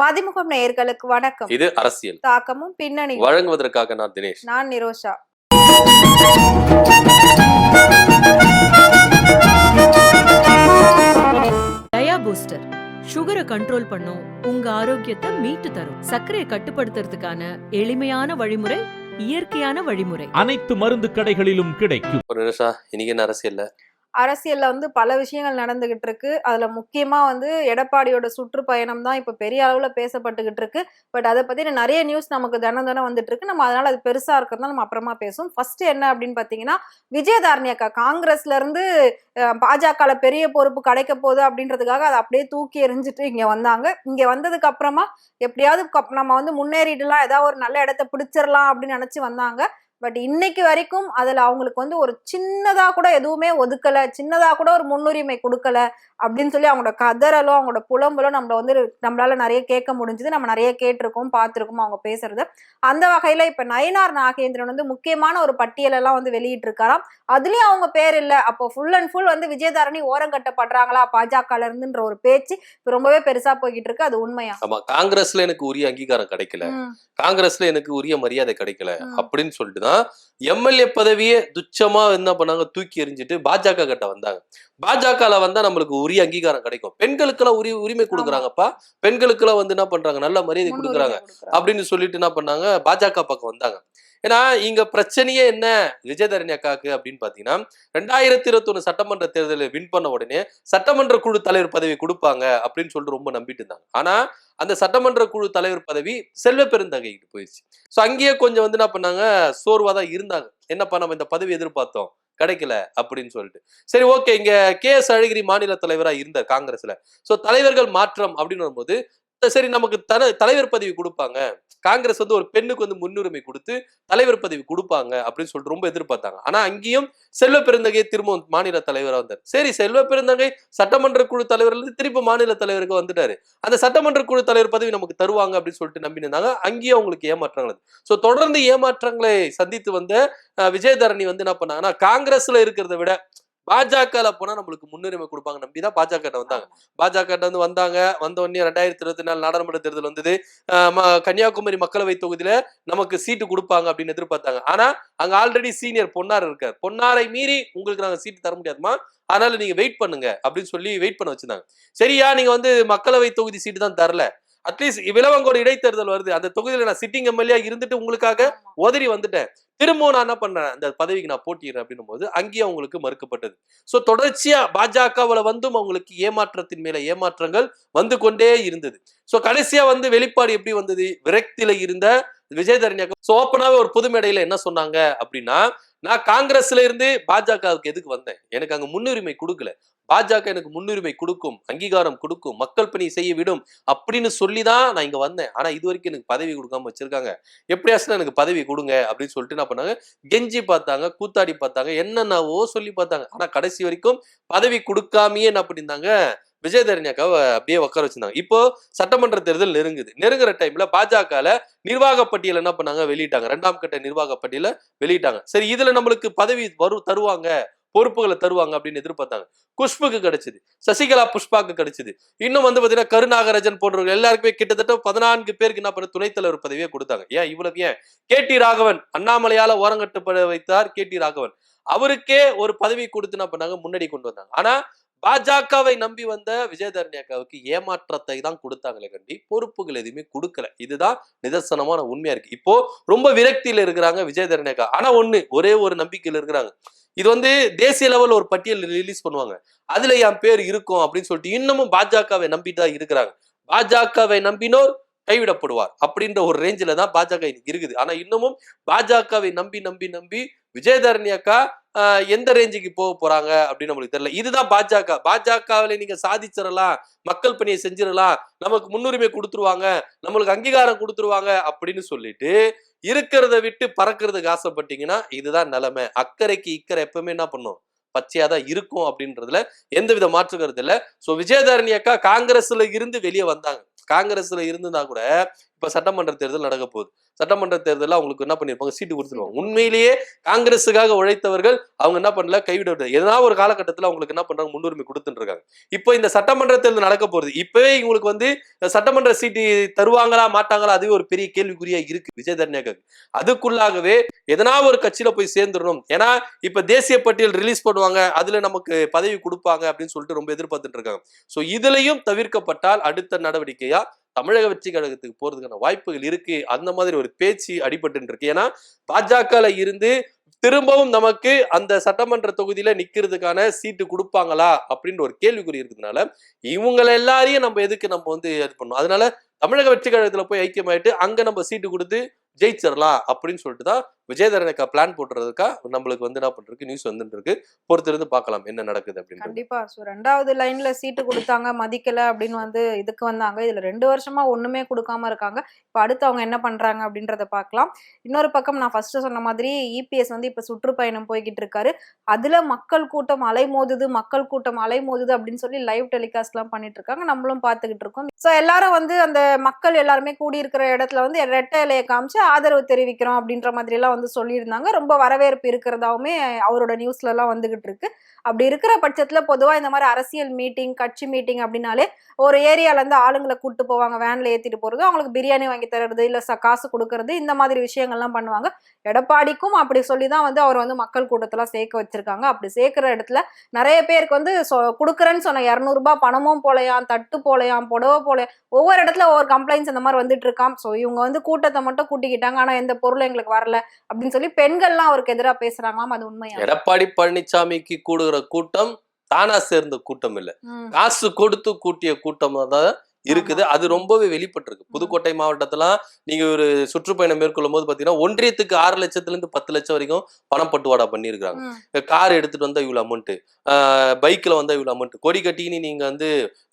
மதிமுகம் நேயர்களுக்கு வணக்கம். இது அரசியல். தாக்கமும் பின்னணி வழங்குவதற்காக நான் தினேஷ். நான் நிரோஷா. Dia booster. சுகரை கண்ட்ரோல் பண்ணும். உங்க ஆரோக்கியத்தை மீட்டு தரும். சர்க்கரையை கட்டுப்படுத்துறதுக்கான எளிமையான வழிமுறை இயற்கையான வழிமுறை. அனைத்து மருந்து கடைகளிலும் கிடைக்கும். நிமிஷம் இன்னைக்கு என்ன அரசியல்ல? அரசியல்ல வந்து பல விஷயங்கள் நடந்துகிட்டு இருக்கு அதுல முக்கியமா வந்து எடப்பாடியோட சுற்றுப்பயணம் தான் இப்ப பெரிய அளவுல பேசப்பட்டுகிட்டு இருக்கு பட் அதை பத்தி நிறைய நியூஸ் நமக்கு தினம் தினம் வந்துட்டு இருக்கு நம்ம அதனால அது பெருசா இருக்கிறதா நம்ம அப்புறமா பேசுவோம். ஃபர்ஸ்ட் என்ன அப்படின்னு பாத்தீங்கன்னா விஜயதாரணி அக்கா காங்கிரஸ்ல இருந்து பாஜகல பெரிய பொறுப்பு கிடைக்க போகுது அப்படின்றதுக்காக அதை அப்படியே தூக்கி எறிஞ்சிட்டு இங்க வந்தாங்க. இங்க வந்ததுக்கு அப்புறமா எப்படியாவது கப்- நம்ம வந்து முன்னேறிடலாம் ஏதாவது ஒரு நல்ல இடத்த பிடிச்சிடலாம் அப்படின்னு நினைச்சு வந்தாங்க. பட் இன்னைக்கு வரைக்கும் அதுல அவங்களுக்கு வந்து ஒரு சின்னதா கூட எதுவுமே ஒதுக்கல சின்னதா கூட ஒரு முன்னுரிமை கொடுக்கல அப்படின்னு சொல்லி அவங்களோட கதறலோ அவங்களோட புலம்பலோ நம்மள வந்து நம்மளால நிறைய கேட்க முடிஞ்சது. நம்ம நிறைய கேட்டிருக்கோம் பார்த்திருக்கோம் அவங்க பேசுறது. அந்த வகையில இப்ப நயினார் நாகேந்திரன் வந்து முக்கியமான ஒரு பட்டியல் எல்லாம் வந்து வெளியிட்டு இருக்காராம் அதுலயும் அவங்க பேர் இல்ல. அப்போ ஃபுல் அண்ட் ஃபுல் வந்து விஜயதாரணி ஓரம் கட்டப்படுறாங்களா பாஜகல இருந்துன்ற ஒரு பேச்சு இப்ப ரொம்பவே பெருசா போய்கிட்டு இருக்கு. அது உண்மையா? ஆமா காங்கிரஸ்ல எனக்கு உரிய அங்கீகாரம் கிடைக்கல. காங்கிரஸ்ல எனக்கு உரிய மரியாதை கிடைக்கல. அப்படின்னு சொல்லிட்டு எம்எல்ஏ பதவியே துச்சமா என்ன பண்ணாங்க? தூக்கி எறிஞ்சிட்டு பாஜக கிட்ட வந்தாங்க. பாஜகல வந்தா நம்மளுக்கு உரிய அங்கீகாரம் கிடைக்கும். பெண்களுக்கெல்லாம் உரிய உரிமை கொடுக்குறாங்கப்பா. பெண்களுக்கெல்லாம் வந்து என்ன பண்றாங்க? நல்ல மரியாதை கொடுக்குறாங்க. அப்படின்னு சொல்லிட்டு என்ன பண்ணாங்க? பாஜக பக்கம் வந்தாங்க. ஏன்னா இங்க பிரச்சனையே என்ன? விஜயதரணி அக்காவுக்கு அப்படின்னு பாத்தீங்கன்னா ரெண்டாயிரத்தி இருபத்தொன்னு சட்டமன்ற தேர்தலை வின் பண்ண உடனே சட்டமன்ற குழு தலைவர் பதவி கொடுப்பாங்க அப்படின்னு சொல்லிட்டு ரொம்ப நம்பிட்டு இருந்தாங்க. ஆனா அந்த சட்டமன்ற குழு தலைவர் பதவி செல்வ பெருந்தகைக்கு போயிடுச்சு ஸோ அங்கேயே கொஞ்சம் வந்து என்ன பண்ணாங்க? சோர்வா தான் இருந்தாங்க. என்னப்பா நம்ம இந்த பதவி எதிர்பார்த்தோம். கிடைக்கல அப்படின்னு சொல்லிட்டு. சரி ஓகே இங்க கே எஸ் அழகிரி மாநில தலைவரா இருந்தார் காங்கிரஸ்ல. ஸோ தலைவர்கள் மாற்றம் அப்படின்னு வரும்போது சரி நமக்கு தன தலைவர் பதவி கொடுப்பாங்க. காங்கிரஸ் வந்து ஒரு பெண்ணுக்கு வந்து முன்னுரிமை கொடுத்து தலைவர் பதவி கொடுப்பாங்க அப்படின்னு சொல்லிட்டு ரொம்ப எதிர்பார்த்தாங்க. ஆனா அங்கேயும் செல்வ பெருந்தகை திரும்ப மாநில தலைவராக வந்தார். சரி செல்வ பெருந்தகை சட்டமன்ற குழு தலைவர்ல இருந்து மாநில தலைவருக்கு வந்துட்டாரு. அந்த சட்டமன்ற குழு தலைவர் பதவி நமக்கு தருவாங்க அப்படின்னு சொல்லிட்டு நம்பினாங்க அங்கேயும் அவங்களுக்கு ஏமாற்றங்கள் ஸோ தொடர்ந்து ஏமாற்றங்களை சந்தித்து வந்த விஜயதரணி வந்து என்ன பண்ணாங்கன்னா காங்கிரஸ்ல இருக்கிறத விட பாஜகல போனா நம்மளுக்கு முன்னுரிமை கொடுப்பாங்க. நம்பி தான் பாஜக வந்தாங்க பாஜக வந்து வந்தாங்க. வந்த உடனே ரெண்டாயிரத்தி இருபத்தி நாலு நாடாளுமன்ற தேர்தல் வந்தது. கன்னியாகுமரி மக்களவை தொகுதியில நமக்கு சீட்டு கொடுப்பாங்க அப்படின்னு எதிர்பார்த்தாங்க. ஆனா அங்க ஆல்ரெடி சீனியர் பொன்னார் இருக்கார். பொன்னாரை மீறி உங்களுக்கு நாங்க சீட்டு தர முடியாதுமா அதனால நீங்க வெயிட் பண்ணுங்க அப்படின்னு சொல்லி வெயிட் பண்ண வச்சிருந்தாங்க. சரியா நீங்க வந்து மக்களவை தொகுதி சீட்டு தான் தரல. அட்லீஸ்ட் விலவங்கோடு இடைத்தேர்தல் வருது. அந்த தொகுதியில நான் சிட்டிங் எம்எல்ஏ இருந்துட்டு உங்களுக்காக உதறி வந்துட்டேன். திரும்பவும் நான் என்ன பண்றேன்? அந்த பதவிக்கு நான் போட்டிடுறேன் அப்படின்னும் போது அங்கேயும் அவங்களுக்கு மறுக்கப்பட்டது. ஸோ தொடர்ச்சியா பாஜகவுல வந்தும் அவங்களுக்கு ஏமாற்றத்தின் மேல ஏமாற்றங்கள் வந்து கொண்டே இருந்தது. ஸோ கடைசியா வந்து வெளிப்பாடு எப்படி வந்தது? விரக்தியில இருந்த விஜயதரணி ஸோ ஓப்பனாவே ஒரு பொது மேடையில என்ன சொன்னாங்க அப்படின்னா நான் காங்கிரஸ்ல இருந்து பாஜகவுக்கு எதுக்கு வந்தேன்? எனக்கு அங்க முன்னுரிமை கொடுக்கல. பாஜக எனக்கு முன்னுரிமை கொடுக்கும் அங்கீகாரம் கொடுக்கும் மக்கள் பணி செய்ய விடும் அப்படின்னு சொல்லி தான் நான் இங்க வந்தேன். ஆனா இது வரைக்கும் எனக்கு பதவி கொடுக்காம வச்சிருக்காங்க. எப்படியாச்சும் எனக்கு பதவி கொடுங்க அப்படின்னு சொல்லிட்டு என்ன பண்ணாங்க? கெஞ்சி பார்த்தாங்க கூத்தாடி பார்த்தாங்க என்னென்னவோ சொல்லி பார்த்தாங்க. ஆனா கடைசி வரைக்கும் பதவி கொடுக்காமயே என்ன பண்ணியிருந்தாங்க? விஜயதரணியாக்காவை அப்படியே உட்கார வச்சிருந்தாங்க. இப்போ சட்டமன்ற தேர்தல் நெருங்குது. நெருங்குற டைம்ல பாஜகல நிர்வாக பட்டியல் என்ன பண்ணாங்க? வெளியிட்டாங்க. ரெண்டாம் கட்ட நிர்வாக பட்டியல வெளியிட்டாங்க. சரி இதுல நம்மளுக்கு பதவி வரும் தருவாங்க பொறுப்புகளை தருவாங்க அப்படின்னு எதிர்பார்த்தாங்க. குஷ்புக்கு கிடைச்சது. சசிகலா புஷ்பாக்கு கிடைச்சது. இன்னும் வந்து பாத்தீங்கன்னா கருநாகராஜன் போன்றவங்க எல்லாருக்குமே கிட்டத்தட்ட பதினான்கு பேருக்கு என்ன பண்ண துணைத்தலைவர் பதவியே கொடுத்தாங்க. ஏன் இவ்வளவு ஏன்? கே. டி. ராகவன் அண்ணாமலையால ஓரங்கட்டுப்பட வைத்தார் கே. டி. ராகவன். அவருக்கே ஒரு பதவி கொடுத்து என்ன பண்ணாங்க முன்னாடி கொண்டு வந்தாங்க. ஆனா பாஜகவை நம்பி வந்த விஜயதரணி அக்காவுக்கு ஏமாற்றத்தை தான் கொடுத்தாங்களே கண்டி. பொறுப்புகள் எதுவுமே கொடுக்கல. இதுதான் நிதர்சனமான உண்மையா இருக்கு. இப்போ ரொம்ப விரக்தியில இருக்கிறாங்க விஜயதரணி அக்கா. ஆனா ஒண்ணு ஒரே ஒரு நம்பிக்கையில இருக்கிறாங்க. இது வந்து தேசிய லெவலில் ஒரு பட்டியல் ரிலீஸ் பண்ணுவாங்க. அதுல என் பேர் இருக்கும் அப்படின்னு சொல்லிட்டு இன்னமும் பாஜகவை நம்பிட்டு தான் இருக்கிறாங்க. பாஜகவை நம்பினோர் கைவிடப்படுவார் அப்படின்ற ஒரு ரேஞ்சில தான் பாஜக இன்னைக்கு இருக்குது. ஆனா இன்னமும் பாஜகவை நம்பி நம்பி நம்பி விஜயதரணி அக்கா எந்த ரேஞ்சுக்கு போக போறாங்க அப்படின்னு நம்மளுக்கு தெரியல. இதுதான் பாஜக. பாஜகவில நீங்க சாதிச்சிடலாம் மக்கள் பணியை செஞ்சிடலாம் நமக்கு முன்னுரிமை கொடுத்துருவாங்க நம்மளுக்கு அங்கீகாரம் கொடுத்துருவாங்க அப்படின்னு சொல்லிட்டு இருக்கிறத விட்டு பறக்கிறதுக்கு ஆசைப்பட்டீங்கன்னா இதுதான் நிலைமை. அக்கறைக்கு இக்கறை எப்பவுமே என்ன பண்ணும்? பச்சையா தான் இருக்கும் அப்படின்றதுல எந்த வித மாற்று கருத்து இல்ல. சோ விஜயதாரணி அக்கா காங்கிரஸ்ல இருந்து வெளியே வந்தாங்க. காங்கிரஸ்ல இருந்துனா கூட இப்ப சட்டமன்ற தேர்தல் நடக்க போகுது. சட்டமன்ற தேர்தலில் அவங்களுக்கு என்ன பண்ணியிருப்பாங்க சீட்டு கொடுத்துருவாங்க. உண்மையிலேயே காங்கிரஸுக்காக உழைத்தவர்கள் அவங்க என்ன பண்ணல? கைவிட எதனா ஒரு காலகட்டத்தில் அவங்களுக்கு என்ன பண்றாங்க? முன்னுரிமை கொடுத்துட்டுருக்காங்க இப்போ இந்த சட்டமன்ற தேர்தல் நடக்க போகுது. இப்பவே இவங்களுக்கு வந்து சட்டமன்ற சீட்டு தருவாங்களா மாட்டாங்களா? அதுவே ஒரு பெரிய கேள்விக்குறியா இருக்கு விஜய் தர்ணியாக்கு அதுக்குள்ளாகவே எதனா ஒரு கட்சியில போய் சேர்ந்துடணும். ஏன்னா இப்ப தேசிய பட்டியல் ரிலீஸ் பண்ணுவாங்க. அதுல நமக்கு பதவி கொடுப்பாங்க அப்படின்னு சொல்லிட்டு ரொம்ப எதிர்பார்த்துட்டு இருக்காங்க. ஸோ இதுலயும் தவிர்க்கப்பட்டால் அடுத்த நடவடிக்கையா தமிழக வெற்றி கழகத்துக்கு போறதுக்கான வாய்ப்புகள் இருக்கு. அந்த மாதிரி ஒரு பேச்சு அடிபட்டு இருக்கு ஏன்னா பாஜகல இருந்து திரும்பவும் நமக்கு அந்த சட்டமன்ற தொகுதியில நிக்கிறதுக்கான சீட்டு கொடுப்பாங்களா? அப்படின்ற ஒரு கேள்விக்குறி இருக்கிறதுனால இவங்களை எல்லாரையும் நம்ம எதுக்கு நம்ம வந்து இது பண்ணோம் அதனால தமிழக வெற்றி கழகத்துல போய் ஐக்கியமாயிட்டு அங்க நம்ம சீட்டு கொடுத்து ஜெயிச்சிடலாம் அப்படின்னு சொல்லிட்டு தான் விஜயதரனுக்கா பிளான் போட்டுறதுக்கா நம்மளுக்கு வந்து என்ன பண்றது நியூஸ் வந்துட்டு இருக்கு பொறுத்திருந்து பார்க்கலாம் என்ன நடக்குது அப்படின்னு கண்டிப்பா. ஸோ ரெண்டாவது லைன்ல சீட்டு கொடுத்தாங்க மதிக்கல அப்படின்னு வந்து இதுக்கு வந்தாங்க. இதுல ரெண்டு வருஷமா ஒண்ணுமே கொடுக்காம இருக்காங்க. இப்போ அடுத்து அவங்க என்ன பண்றாங்க அப்படின்றத பார்க்கலாம். இன்னொரு பக்கம் நான் ஃபர்ஸ்ட் சொன்ன மாதிரி இபிஎஸ் வந்து இப்ப சுற்றுப்பயணம் போய்கிட்டு இருக்காரு. அதுல மக்கள் கூட்டம் அலைமோதுது மக்கள் கூட்டம் அலைமோதுது அப்படின்னு சொல்லி லைவ் டெலிகாஸ்ட் எல்லாம் பண்ணிட்டு இருக்காங்க. நம்மளும் பார்த்துக்கிட்டு இருக்கோம். ஸோ எல்லாரும் வந்து அந்த மக்கள் எல்லாருமே கூடி இருக்கிற இடத்துல வந்து ரெட்டை இலையை காமிச்சு ஆதரவு தெரிவிக்கிறோம் அப்படின்ற மாதிரி எல்லாம் வந்து சொல்லியிருந்தாங்க. ரொம்ப வரவேற்பு இருக்கிறதாவுமே அவரோட நியூஸ்லலாம் வந்துகிட்டு இருக்கு அப்படி இருக்கிற பட்சத்தில் பொதுவாக இந்த மாதிரி அரசியல் மீட்டிங் கட்சி மீட்டிங் அப்படின்னாலே ஒரு ஏரியாலேருந்து ஆளுங்களை கூப்பிட்டு போவாங்க. வேனில் ஏற்றிட்டு போகிறது அவங்களுக்கு பிரியாணி வாங்கி தர்றது இல்லை ச- காசு கொடுக்கறது இந்த மாதிரி விஷயங்கள்லாம் பண்ணுவாங்க. எடப்பாடிக்கும் அப்படி சொல்லி தான் வந்து அவர் வந்து மக்கள் கூட்டத்தில் சேர்க்க வச்சிருக்காங்க. அப்படி சேர்க்குற இடத்துல நிறைய பேருக்கு வந்து சொ- கொடுக்குறேன்னு சொன்ன இரநூறுபா பணமும் போலையாம் தட்டு போலையாம் புடவை போல ஒவ்வொரு இடத்துல ஒவ்வொரு கம்ப்ளைண்ட்ஸ் இந்த மாதிரி வந்துட்டு இருக்கான் ஸோ இவங்க வந்து கூட்டத்தை மட்டும் கூட்டிக்கிட்டாங்க. ஆனால் எந்த பொருளும் எங்களுக்கு வரல. அப்படின்னு சொல்லி பெண்கள்லாம் அவருக்கு எதிராக பேசுறாங்களாம் அது உண்மையா? எடப்பாடி பழனிசாமிக்கு கூடுகிற கூட்டம் தானா சேர்ந்த கூட்டம் இல்ல. காசு கொடுத்து கூட்டிய கூட்டம் தான் இருக்குது. அது ரொம்பவே வெளிப்பட்டிருக்கு. புதுக்கோட்டை மாவட்டத்துல நீங்க ஒரு சுற்றுப்பயணம் மேற்கொள்ளும் போது பாத்தீங்கன்னா ஒன்றியத்துக்கு ஆறு லட்சத்துல இருந்து பத்து லட்சம் வரைக்கும் பணம் பட்டுவாடா பண்ணியிருக்காங்க. கார் எடுத்துட்டு வந்தா இவ்வளவு அமௌண்ட் பைக்ல வந்தா இவ்வளவு அமௌண்ட் கொடி கட்டின்னு நீங்க வந்து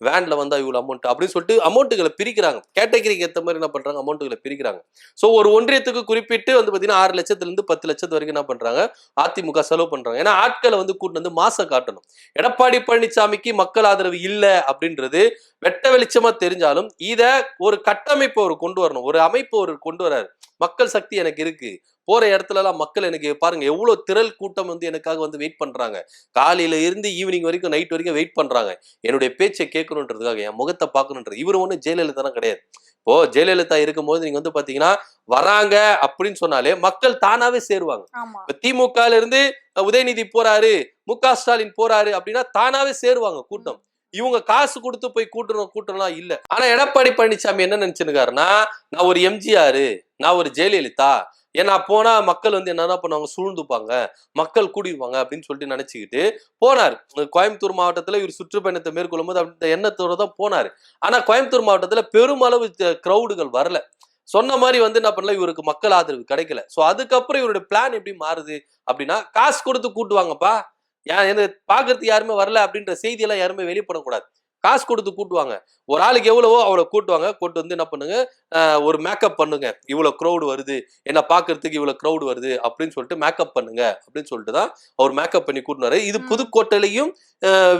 வேன்ல வந்தா இவ்வளவு அமௌண்ட் அப்படின்னு சொல்லிட்டு அமௌண்ட்டுகளை பிரிக்கிறாங்க. கேட்டகரிக்கு ஏத்த மாதிரி என்ன பண்றாங்க? அமௌண்ட்டுகளை பிரிக்கிறாங்க. சோ ஒரு ஒன்றியத்துக்கு குறிப்பிட்டு வந்து பாத்தீங்கன்னா ஆறு லட்சத்துல இருந்து பத்து லட்சத்து வரைக்கும் என்ன பண்றாங்க? அதிமுக செலவு பண்றாங்க. ஏன்னா ஆட்களை வந்து கூட்டு வந்து மாசம் காட்டணும். எடப்பாடி பழனிசாமிக்கு மக்கள் ஆதரவு இல்ல அப்படின்றது வெட்ட வெளிச்சமா தெரிஞ்சாலும் இத ஒரு கட்டமைப்பு அவர் கொண்டு வரணும். ஒரு அமைப்பு அவர் கொண்டு வராரு மக்கள் சக்தி எனக்கு இருக்கு. போற இடத்துல எல்லாம் மக்கள் எனக்கு பாருங்க எவ்வளவு திரள் கூட்டம் வந்து எனக்காக வந்து வெயிட் பண்றாங்க. காலையில இருந்து ஈவினிங் வரைக்கும் நைட் வரைக்கும் வெயிட் பண்றாங்க. என்னுடைய பேச்சை கேட்கணுன்றதுக்காக என் முகத்தை பார்க்கணுன்றது இவர் ஒன்றும் ஜெயலலிதா கிடையாது. இப்போ ஜெயலலிதா இருக்கும்போது நீங்க வந்து பாத்தீங்கன்னா வராங்க அப்படின்னு சொன்னாலே மக்கள் தானாவே சேருவாங்க. இப்ப திமுகல இருந்து உதயநிதி போறாரு மு க ஸ்டாலின் போறாரு அப்படின்னா தானாவே சேருவாங்க கூட்டம். இவங்க காசு கொடுத்து போய் கூட்டணும் கூட்டணும் இல்ல. ஆனா எடப்பாடி பழனிசாமி என்ன நினைச்சிருக்காருன்னா நான் ஒரு எம்ஜிஆர் நான் ஒரு ஜெயலலிதா ஏன்னா போனா மக்கள் வந்து என்னென்ன பண்ணுவாங்க? சூழ்ந்துப்பாங்க. மக்கள் கூடிடுவாங்க அப்படின்னு சொல்லிட்டு நினைச்சுக்கிட்டு போனார். கோயம்புத்தூர் மாவட்டத்துல இவர் சுற்றுப்பயணத்தை மேற்கொள்ளும் போது அந்த எண்ணத்தோட தான் போனாரு. ஆனா கோயம்புத்தூர் மாவட்டத்துல பெருமளவு கிரௌடுகள் வரல. சொன்ன மாதிரி வந்து என்ன பண்ணல இவருக்கு மக்கள் ஆதரவு கிடைக்கல. ஸோ அதுக்கப்புறம் இவருடைய பிளான் எப்படி மாறுது அப்படின்னா காசு கொடுத்து கூட்டுவாங்கப்பா. ஏன் என்ன பாக்குறதுக்கு யாருமே வரல அப்படின்ற செய்தியெல்லாம் யாருமே வெளிப்படக்கூடாது. காசு கொடுத்து கூட்டுவாங்க. ஒரு ஆளுக்கு எவ்வளவோ அவ்வளோ கூட்டுவாங்க. கூட்டு வந்து என்ன பண்ணுங்க? ஒரு மேக்கப் பண்ணுங்க. இவ்வளோ க்ரௌடு வருது. என்ன பார்க்கறதுக்கு இவ்வளோ க்ரௌடு வருது அப்படின்னு சொல்லிட்டு மேக்கப் பண்ணுங்க அப்படின்னு சொல்லிட்டு தான் அவர் மேக்கப் பண்ணி கூட்டினாரு. இது. புதுக்கோட்டையிலையும்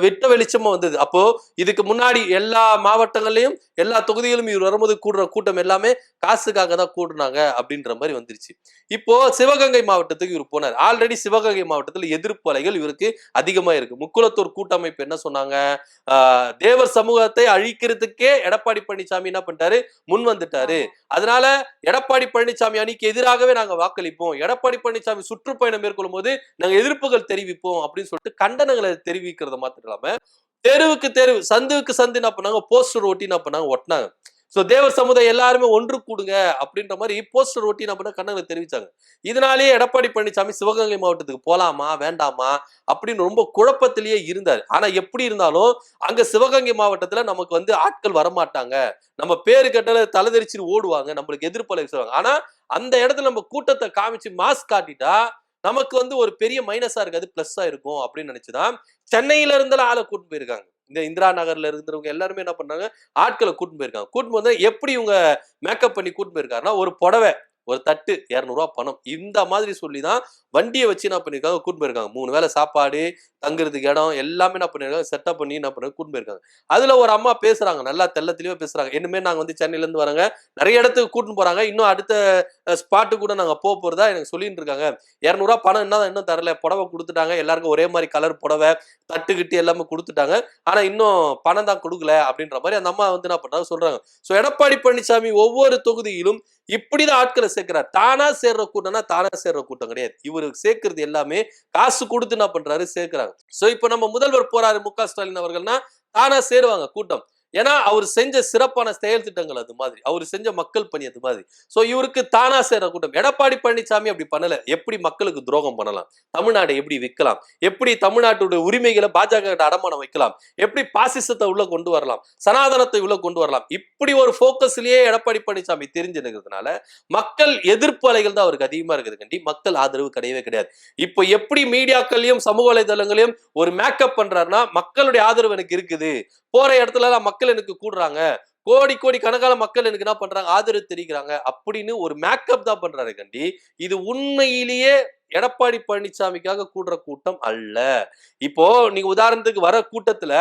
வெட்ட வெளிச்சமா வந்தது. அப்போ இதுக்கு முன்னாடி எல்லா மாவட்டங்கள்லயும் எல்லா தொகுதிகளும் இவர் வரும்போது கூடுற கூட்டம் எல்லாமே காசுக்காக தான் கூடுனாங்க அப்படின்ற மாதிரி வந்துருச்சு. இப்போ சிவகங்கை மாவட்டத்துக்கு இவர் போனார். ஆல்ரெடி சிவகங்கை மாவட்டத்தில் எதிர்ப்பு அலைகள் இவருக்கு அதிகமா இருக்கு. முக்குளத்தூர் கூட்டமைப்பு என்ன சொன்னாங்க? தேவர் சமூகத்தை அழிக்கிறதுக்கே எடப்பாடி பழனிசாமி என்ன பண்ணிட்டாரு? முன் வந்துட்டாரு. அதனால எடப்பாடி பழனிசாமி அணிக்கு எதிராகவே நாங்க வாக்களிப்போம். எடப்பாடி பழனிசாமி சுற்றுப்பயணம் மேற்கொள்ளும் போது நாங்க எதிர்ப்புகள் தெரிவிப்போம் அப்படின்னு சொல்லிட்டு கண்டனங்களை தெரிவிக்கிறத மாத்திரம் இல்லாம தெருவுக்கு தெருவு சந்துவுக்கு சந்து என்ன பண்ணாங்க? போஸ்டர் ஒட்டி என்ன பண்ணாங்க? ஒட்டினாங்க. ஸோ தேவ சமுதாயம் எல்லாருமே ஒன்று கூடுங்க அப்படின்ற மாதிரி போஸ்டர் ஒட்டி நம்ம பண்ண தெரிவித்தாங்க தெரிவிச்சாங்க. இதனாலேயே எடப்பாடி பழனிசாமி சிவகங்கை மாவட்டத்துக்கு போகலாமா வேண்டாமா அப்படின்னு ரொம்ப குழப்பத்திலேயே இருந்தார். ஆனா எப்படி இருந்தாலும் அங்க சிவகங்கை மாவட்டத்துல நமக்கு வந்து ஆட்கள் வரமாட்டாங்க. நம்ம பேரு கட்டல தலைதெரிச்சு ஓடுவாங்க நம்மளுக்கு எதிர்ப்பலை சொல்லுவாங்க. ஆனா அந்த இடத்துல நம்ம கூட்டத்தை காமிச்சு மாஸ்க் காட்டிட்டா நமக்கு வந்து ஒரு பெரிய மைனஸா இருக்காது ப்ளஸ்ஸாக இருக்கும் அப்படின்னு நினைச்சுதான் சென்னையில இருந்தாலும் ஆளை கூட்டு போயிருக்காங்க. இந்த இந்திரா நகர்ல இருக்கிறவங்க எல்லாருமே என்ன பண்ணாங்க? ஆட்களை கூட்டு போயிருக்காங்க. கூட்டு வந்து எப்படி இவங்க மேக்கப் பண்ணி கூட்டு போயிருக்காருன்னா ஒரு புடவை ஒரு தட்டு இரநூறுவா பணம். இந்த மாதிரி சொல்லி தான் வண்டியை வச்சு என்ன பண்ணியிருக்காங்க? கூட்டு போயிருக்காங்க. மூணு வேளை சாப்பாடு தங்குறதுக்கு இடம் எல்லாமே என்ன பண்ணிருக்காங்க செட்டப் பண்ணி என்ன பண்ணுறாங்க கூட்டு போயிருக்காங்க. அதுல ஒரு அம்மா பேசுறாங்க. நல்லா தெல்ல தெளிவா பேசுறாங்க. இனிமே நாங்க வந்து சென்னையில இருந்து வராங்க நிறைய இடத்துக்கு கூட்டின்னு போறாங்க. இன்னும் அடுத்த ஸ்பாட்டு கூட நாங்க போக போறதா எனக்கு சொல்லிட்டு இருக்காங்க. இரநூறுவா பணம் என்ன இன்னும் தரல. புடவை கொடுத்துட்டாங்க. எல்லாருக்கும் ஒரே மாதிரி கலர் புடவை தட்டு எல்லாமே கொடுத்துட்டாங்க. ஆனா இன்னும் பணம் தான் கொடுக்கல அப்படின்ற மாதிரி அந்த அம்மா வந்து என்ன பண்றாங்க சொல்றாங்க. சோ எடப்பாடி பழனிசாமி ஒவ்வொரு தொகுதியிலும் இப்படிதான் ஆட்களை சேர்க்கிறார். தானா சேர்ற கூட்டம்னா தானா சேர்ற கூட்டம் கிடையாது. இவருக்கு சேர்க்கறது எல்லாமே காசு கொடுத்து என்ன பண்றாரு சேர்க்கிறாங்க. சோ இப்ப நம்ம முதல்வர் போறாரு மு க ஸ்டாலின் அவர்கள்னா தானா சேருவாங்க கூட்டம். ஏன்னா அவர் செஞ்ச சிறப்பான செயல் திட்டங்கள் அது மாதிரி. அவர் செஞ்ச மக்கள் பணி அது மாதிரி. சோ இவருக்கு தானா சேர்ற கூட்டம். எடப்பாடி பழனிசாமி அப்படி பண்ணல. எப்படி மக்களுக்கு துரோகம் பண்ணலாம்? தமிழ்நாடை எப்படி விற்கலாம்? எப்படி தமிழ்நாட்டுடைய உரிமைகளை பாஜக அடமானம் வைக்கலாம்? எப்படி பாசிசத்தை உள்ள கொண்டு வரலாம்? சனாதனத்தை உள்ள கொண்டு வரலாம்? இப்படி ஒரு போக்கஸ்லயே எடப்பாடி பழனிசாமி தெரிஞ்சிருக்கிறதுனால மக்கள் எதிர்ப்பு அலைகள் தான் அவருக்கு அதிகமா இருக்குது கண்டி. மக்கள் ஆதரவு கிடையவே கிடையாது. இப்போ எப்படி மீடியாக்கள்லயும் சமூக வலைதளங்களையும் ஒரு மேக்கப் பண்றாருன்னா மக்களுடைய ஆதரவு எனக்கு இருக்குது. போற இடத்துல மக்கள் எனக்கு கூடுறாங்க. கோடி கோடி கணக்கான மக்கள் எனக்கு என்ன பண்றாங்க? ஆதரவு தெரிவிக்கிறாங்க. அப்படின்னு ஒரு மேக்கப் தான் பண்றாரு கண்டி. இது உண்மையிலேயே எடப்பாடி பழனிசாமிக்காக கூடுற கூட்டம் அல்ல. இப்போ நீங்க உதாரணத்துக்கு வர கூட்டத்துல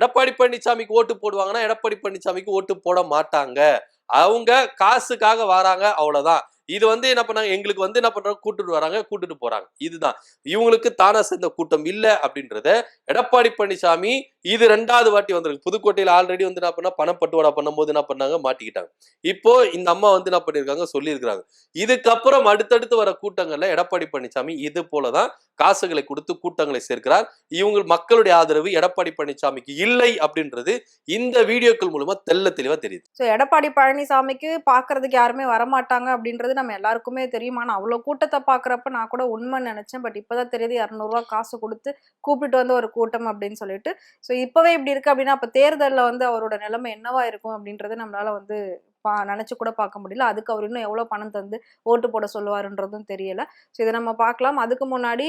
எடப்பாடி பழனிசாமிக்கு ஓட்டு போடுவாங்கன்னா எடப்பாடி பழனிசாமிக்கு ஓட்டு போட மாட்டாங்க. அவங்க காசுக்காக வராங்க அவ்வளவுதான். இது வந்து என்ன பண்ணாங்க? எங்களுக்கு வந்து என்ன பண்றாங்க? கூட்டிட்டு வராங்க கூட்டிட்டு போறாங்க. இதுதான். இவங்களுக்கு தானா சேர்ந்த கூட்டம் இல்லை அப்படின்றத எடப்பாடி பழனிசாமி இது ரெண்டாவது வாட்டி வந்திருக்கு புதுக்கோட்டையில ஆல்ரெடி வந்து என்ன பண்ணா? பணப்பட்டுவாடா பண்ணும்போது என்ன பண்ணாங்க? மாட்டிக்கிட்டாங்க. இப்போ இந்த அம்மா வந்து என்ன பண்ணியிருக்காங்க? சொல்லியிருக்கிறாங்க. இதுக்கப்புறம் அடுத்தடுத்து வர கூட்டங்கள்ல எடப்பாடி பழனிசாமி இது போலதான் காசுகளை கொடுத்து கூட்டங்களை சேர்க்கிறார். இவங்க மக்களுடைய ஆதரவு எடப்பாடி பழனிசாமிக்கு இல்லை அப்படின்றது இந்த வீடியோக்கள் மூலமா தெல்ல தெளிவா தெரியுது. ஸோ எடப்பாடி பழனிசாமிக்கு பார்க்கறதுக்கு யாருமே வரமாட்டாங்க அப்படின்றது நம்ம எல்லாருக்குமே தெரியும். ஆனால் அவ்வளோ கூட்டத்தை பார்க்குறப்ப நான் கூட உண்மை நினச்சேன். பட் இப்பதான் தெரியுது இரநூறுவா காசு கொடுத்து கூப்பிட்டு வந்த ஒரு கூட்டம் அப்படின்னு சொல்லிட்டு. ஸோ இப்போவே இப்படி இருக்கு அப்படின்னா அப்போ தேர்தலில் வந்து அவரோட நிலைமை என்னவா இருக்கும் அப்படின்றது நம்மளால வந்து பா நினச்சி கூட பார்க்க முடியல. அதுக்கு அவர் இன்னும் எவ்வளோ பணம் தந்து ஓட்டு போட சொல்லுவாருன்றதும் தெரியல. ஸோ இதை நம்ம பார்க்கலாம் அதுக்கு முன்னாடி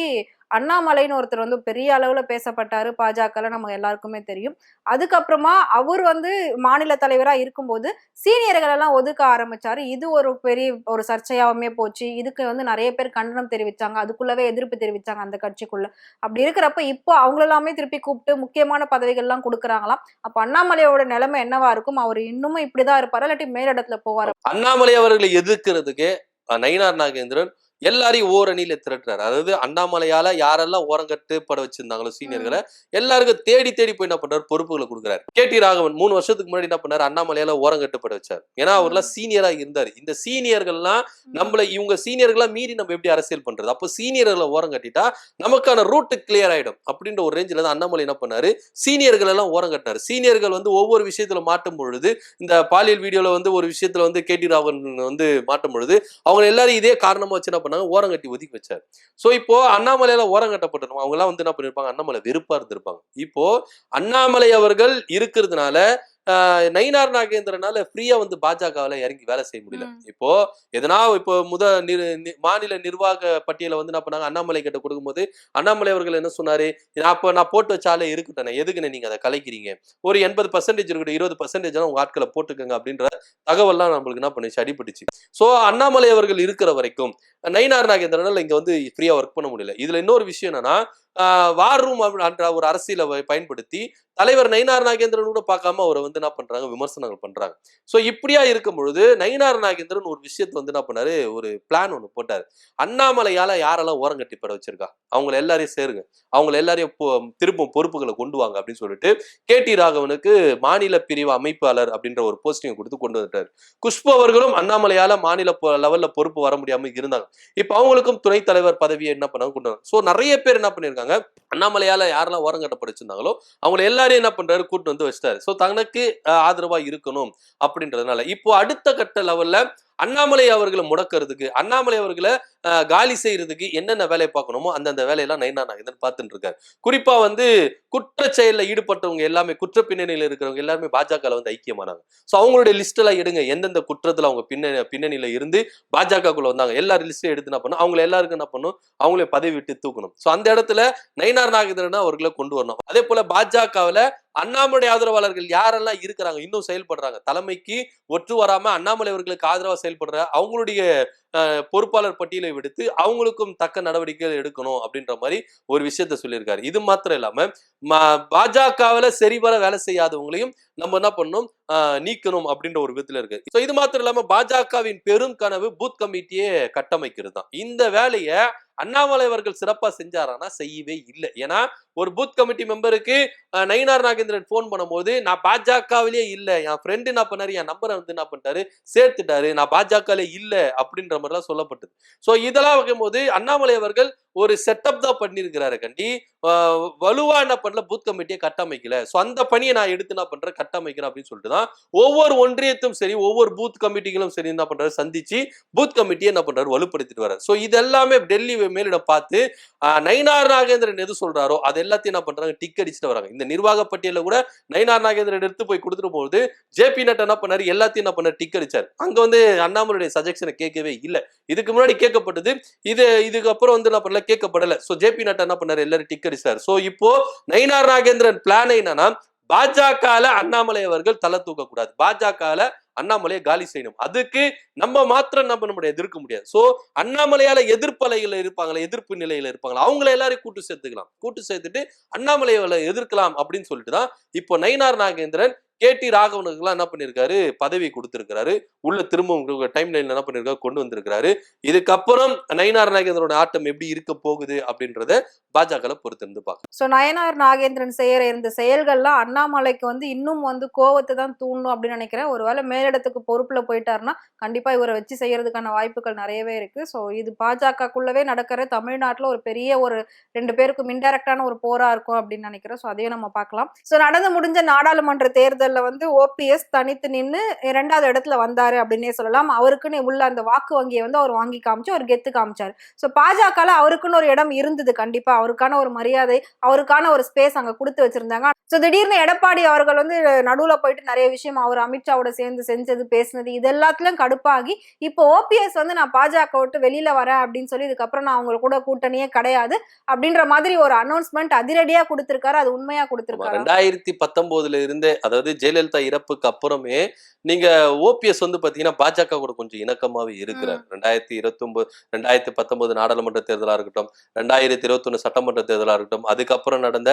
அண்ணாமலைன்னு ஒருத்தர் வந்து பெரிய அளவில் பேசப்பட்டார். பாஜகவில் நம்ம எல்லாருக்குமே தெரியும். அதுக்கப்புறமா அவர் வந்து மாநில தலைவராக இருக்கும்போது சீனியர்களெல்லாம் ஒதுக்க ஆரம்பித்தார் இது ஒரு பெரிய ஒரு சர்ச்சையாகவுமே போச்சு. இதுக்கு வந்து நிறைய பேர் கண்டனம் தெரிவித்தாங்க அதுக்குள்ளவே எதிர்ப்பு தெரிவித்தாங்க அந்த கட்சிக்குள்ளே. அப்படி இருக்கிறப்ப இப்போ அவங்களெல்லாமே திருப்பி கூப்பிட்டு முக்கியமான பதவிகள்லாம் கொடுக்குறாங்களாம். அப்போ அண்ணாமலையோட நிலைமை என்னவா இருக்கும்? அவர் இன்னமும் இப்படிதான் இருப்பார்? இல்லாட்டி மேலிடத்துல போவார். அண்ணாமலை அவர்களை எதிர்க்கிறதுக்கு நயினார் நாகேந்திரன் எல்லாரையும் ஓரணியில திரட்டுறாரு. அதாவது அண்ணாமலையால யாரெல்லாம் ஓரங்கட்டு பட வச்சிருந்தாங்களோ சீனியர்களை எல்லாருக்கும் தேடி தேடி போய் என்ன பண்றாரு? பொறுப்புகளை கொடுக்குறாரு. கே. டி. ராகவன் மூணு வருஷத்துக்கு முன்னாடி என்ன பண்ணாரு? அண்ணாமலையால ஓரங்கட்டு பட வச்சார். ஏன்னா அவர்லாம் சீனியரா இருந்தாரு. இந்த சீனியர்கள்லாம் நம்மள இவங்க சீனியர்கள்லாம் மீறி நம்ம எப்படி அரசியல் பண்றது? அப்போ சீனியர்களை ஓரம் கட்டிட்டா நமக்கான ரூட் கிளியர் ஆயிடும். அப்படின்ற ஒரு ரேஞ்சில தான் அண்ணாமலை என்ன பண்ணாரு? சீனியர்கள் எல்லாம் ஓரம் கட்டினாரு சீனியர்கள் வந்து ஒவ்வொரு விஷயத்துல மாட்டும் பொழுது இந்த பாலியல் வீடியோல வந்து ஒரு விஷயத்துல வந்து கே. டி. ராகவன் வந்து மாட்டும் பொழுது அவங்க எல்லாரும் இதே காரணமா வச்சு என்ன பண்ணாங்க ஓரங்கட்டி ஒதுக்கி வச்சார். ஸோ இப்போ அண்ணாமலையில ஓரங்கட்டப்பட்டோம் அவங்க எல்லாம் வந்து என்ன பண்ணிருப்பாங்க? அண்ணாமலை வெறுப்பா இருந்திருப்பாங்க. இப்போ அண்ணாமலை அவர்கள் இருக்கிறதுனால நயினார் நாகேந்திரனால ஃப்ரீயா வந்து பாஜகவுல இறங்கி வேலை செய்ய முடியல. இப்போ எதனா இப்போ முத மாநில நிர்வாக பட்டியலை வந்து என்ன பண்ணாங்க? அண்ணாமலை கிட்ட கொடுக்கும்போது அண்ணாமலை அவர்கள் என்ன சொன்னாரு? அப்ப நான் போட்டு வச்சாலே இருக்கட்டேன் எதுக்குன்னு நீங்க அதை கலைக்கிறீங்க? ஒரு எண்பது பர்சன்டேஜ் இருக்கட்டும் இருபது பர்சன்டேஜ் உங்க ஆட்களை போட்டுக்கோங்க அப்படின்ற தகவல்லாம் நம்மளுக்கு என்ன பண்ணுச்சு? அடிபட்டுச்சு. சோ அண்ணாமலை அவர்கள் இருக்கிற வரைக்கும் நயினார் நாகேந்திரனால இங்க வந்து ஃப்ரீயா ஒர்க் பண்ண முடியல. இதுல இன்னொரு விஷயம் என்னன்னா வார் ரூம் என்ற ஒரு அரசியலை பயன்படுத்தி தலைவர் நயினார் நாகேந்திரன் கூட பார்க்காம அவரை வந்து என்ன பண்றாங்க? விமர்சனங்கள் பண்றாங்க. ஸோ இப்படியா இருக்கும் பொழுது நயினார் நாகேந்திரன் ஒரு விஷயத்தை வந்து என்ன பண்ணாரு? ஒரு பிளான் ஒண்ணு போட்டாரு. அண்ணாமலையால யாரெல்லாம் ஓரங்கட்டி பெற வச்சிருக்கா? அவங்கள எல்லாரையும் சேருங்க. அவங்கள எல்லாரையும் பொ- திருப்பும் பொறுப்புகளை கொண்டு வாங்க அப்படின்னு சொல்லிட்டு கே டி ராகவனுக்கு மாநில பிரிவு அமைப்பாளர் அப்படின்ற ஒரு போஸ்டிங் கொடுத்து கொண்டு வந்துட்டாரு. குஷ்பு அவர்களும் அண்ணாமலையால மாநில லெவல்ல பொறுப்பு வர முடியாம இருந்தாங்க. இப்ப அவங்களுக்கும் துணைத் தலைவர் பதவியை என்ன பண்ணாங்க? கொண்டு வந்தாங்க. சோ நிறைய பேர் என்ன பண்ணிருக்காங்க? அண்ணாமலையால யாரெல்லாம் ஓரங்கட்ட வச்சிருந்தாங்களோ அவங்கள எல்லாரையும் என்ன பண்றாரு? கூட்டு வந்து வச்சிட்டாரு. ஸோ தனக்கு ஆதரவா இருக்கணும் அப்படின்றதுனால. இப்போ அடுத்த கட்ட லெவல்ல அண்ணாமலை அவர்களை முடக்கிறதுக்கு அண்ணாமலை அவர்களை காலி செய்யறதுக்கு என்னென்ன வேலையை பார்க்கணுமோ அந்தந்த வேலையெல்லாம் நைனா நாகேந்திரன் பார்த்துட்டு இருக்காரு குறிப்பா வந்து குற்ற செயலில் ஈடுபட்டவங்க எல்லாமே குற்ற பின்னணியில் இருக்கிறவங்க எல்லாருமே பாஜகவில் வந்து ஐக்கியமானாங்க. ஸோ அவங்களுடைய லிஸ்ட் எல்லாம் எடுங்க. எந்தெந்த குற்றத்தில் அவங்க பின்னணி பின்னணியில் இருந்து பாஜகக்குள்ள வந்தாங்க. எல்லா லிஸ்ட்டையும் எடுத்து என்ன பண்ணும் அவங்கள எல்லாருக்கும் என்ன பண்ணும் அவங்களே பதவி விட்டு தூக்கணும். ஸோ அந்த இடத்துல நயினார் நாகேந்திரன் அவர்களை கொண்டு வரணும். அதே போல பாஜகவில் அண்ணாமலை ஆதரவாளர்கள் யாரெல்லாம் இருக்கிறாங்க இன்னும் செயல்படுறாங்க? தலைமைக்கு ஒற்று வராம அண்ணாமலை அவர்களுக்கு ஆதரவாக செயல்படுற அவங்களுடைய பொறுப்பாளர் பட்டியலை விடுத்து அவங்களுக்கும் தக்க நடவடிக்கைகள் எடுக்கணும் அப்படின்ற மாதிரி ஒரு விஷயத்த சொல்லியிருக்காரு. இது மாத்திரம் இல்லாம பாஜகவில் சரிவர வேலை செய்யாதவங்களையும் நம்ம என்ன பண்ணணும் நீக்கணும் அப்படின்ற ஒரு விதத்துல இருக்கு. ஸோ இது மாத்திரம் இல்லாம பாஜகவின் பெரும் கனவு பூத் கமிட்டியே கட்டமைக்கிறது தான். இந்த வேலையை அண்ணாமலை அவர்கள் சிறப்பா செஞ்சாரான்னா செய்யவே இல்லை. ஏன்னா ஒரு பூத் கமிட்டி மெம்பருக்கு நயினார் நாகேந்திரன் ஃபோன் பண்ணும்போது நான் பாஜகவிலேயே இல்லை என் ஃப்ரெண்டு என்ன பண்ணாரு என் நம்பரை வந்து என்ன பண்ணிட்டாரு சேர்த்துட்டாரு நான் பாஜகவிலே இல்லை அப்படின்ற மாதிரிலாம் சொல்லப்பட்டது. ஸோ இதெல்லாம் வைக்கும்போது அண்ணாமலை அவர்கள் ஒரு செட்டப் தான் பண்ணியிருக்கிறாரு கண்டி. வலுவா என்ன பண்ணல? பூத் கமிட்டியை கட்டமைக்கல. ஸோ அந்த பணியை நான் எடுத்து என்ன பண்றேன்? கட்டமைக்கிறேன் அப்படின்னு சொல்லிட்டு தான் ஒவ்வொரு ஒன்றியத்தும் சரி ஒவ்வொரு பூத் கமிட்டிகளும் சரி என்ன பண்றாரு? சந்திச்சு பூத் கமிட்டியை என்ன பண்றாரு? வலுப்படுத்திட்டு வர ஸோ இது எல்லாமே டெல்லி மேலிடம் பார்த்து நயினார் நாகேந்திரன் எது சொல்றாரோ அது எல்லாத்தையும் என்ன பண்றாங்க? டிக் அடிச்சுட்டு வராங்க இந்த நிர்வாக பட்டியல கூட நயினார் நாகேந்திரன் எடுத்து போய் கொடுத்துட்டு போகுது ஜேபி நட் என்ன பண்ணாரு? எல்லாத்தையும் என்ன பண்ணார்? டிக் அடிச்சார். அங்க வந்து அண்ணாமலையுடைய சஜெக்ஷனை கேட்கவே இல்லை. இதுக்கு முன்னாடி கேட்கப்பட்டது இது இதுக்கப்புறம் வந்து என்ன பண்ணல? கேட்கப்படல. சோ ஜேபி நட்டா என்ன பண்ணாரு? எல்லாரும் டிக்கரி சார் சோ இப்போ நயினார் நாகேந்திரன் பிளான் என்னன்னா பாஜகல அண்ணாமலை அவர்கள் தலை தூக்க கூடாது பாஜகல அண்ணாமலையை காலி செய்யணும். அதுக்கு நம்ம மாத்திரம் என்ன பண்ண முடியாது? எதிர்க்க முடியாது. சோ அண்ணாமலையால எதிர்ப்பலையில இருப்பாங்களா? எதிர்ப்பு நிலையில இருப்பாங்களா? அவங்கள எல்லாரையும் கூட்டு சேர்த்துக்கலாம். கூட்டு சேர்த்துட்டு அண்ணாமலையை எதிர்க்கலாம் அப்படின்னு சொல்லிட்டு தான் இப்போ நயினார் நாகேந்திரன் கே டி ராகவனுக்குலாம் என்ன பண்ணியிருக்காரு பதவி கொடுத்திருக்கிறாரு. உள்ள திரும்ப டைம் லைன்ல என்ன பண்ணிருக்காரு? கொண்டு வந்திருக்கிறாரு. இதுக்கப்புறம் நயனார் நாகேந்திரனோட ஆட்டம் எப்படி இருக்க போகுது அப்படின்றத பாஜக பொறுத்திருந்து பார்க்க ஸோ நயனார் நாகேந்திரன் செய்யற இந்த செயல்கள்லாம் அண்ணாமலைக்கு வந்து இன்னும் வந்து கோவத்தை தான் தூண்டும் அப்படின்னு நினைக்கிறேன். ஒருவேளை மேலிடத்துக்கு பொறுப்புல போயிட்டாருன்னா கண்டிப்பா இவரை வச்சு செய்யறதுக்கான வாய்ப்புகள் நிறையவே இருக்கு. ஸோ இது பாஜகக்குள்ளவே நடக்கிற தமிழ்நாட்டில் ஒரு பெரிய ஒரு ரெண்டு பேருக்கும் இன்டெரக்டான ஒரு போரா இருக்கும் அப்படின்னு நினைக்கிறேன். ஸோ அதையும் நம்ம பார்க்கலாம். ஸோ நடந்து முடிஞ்ச நாடாளுமன்ற தேர்தல் தேர்தலில் வந்து ஓபிஎஸ் தனித்து நின்று இரண்டாவது இடத்துல வந்தாரு அப்படின்னே சொல்லலாம். அவருக்குன்னு உள்ள அந்த வாக்கு வங்கியை வந்து அவர் வாங்கி காமிச்சு அவர் கெத்து காமிச்சாரு. ஸோ பாஜகவில் அவருக்குன்னு ஒரு இடம் இருந்தது கண்டிப்பா. அவருக்கான ஒரு மரியாதை அவருக்கான ஒரு ஸ்பேஸ் அங்க கொடுத்து வச்சிருந்தாங்க. ஸோ திடீர்னு எடப்பாடி அவர்கள் வந்து நடுவுல போயிட்டு நிறைய விஷயம் அவர் அமித்ஷாவோட சேர்ந்து செஞ்சது பேசினது இது எல்லாத்துலயும் கடுப்பாகி இப்போ ஓபிஎஸ் வந்து நான் பாஜக விட்டு வெளியில வரேன் அப்படின்னு சொல்லி இதுக்கப்புறம் நான் அவங்க கூட கூட்டணியே கிடையாது அப்படின்ற மாதிரி ஒரு அனௌன்ஸ்மெண்ட் அதிரடியா கொடுத்துருக்காரு. அது உண்மையா கொடுத்துருக்காரு? ரெண்டாயிரத்தி பத்தொன்பதுல இருந்தே அதாவது ஜெயலலிதா இறப்புக்கு அப்புறமே நீங்க ஓபிஎஸ் வந்து பாத்தீங்கன்னா பாஜக கூட கொஞ்சம் இணக்கமாவே இருக்கிறார். ரெண்டாயிரத்தி இருபத்தி ஒன்பது ரெண்டாயிரத்தி பத்தொன்பது நாடாளுமன்ற தேர்தலா இருக்கட்டும் ரெண்டாயிரத்தி இருபத்தி ஒண்ணு சட்டமன்ற தேர்தலா இருக்கட்டும் அதுக்கப்புறம் நடந்த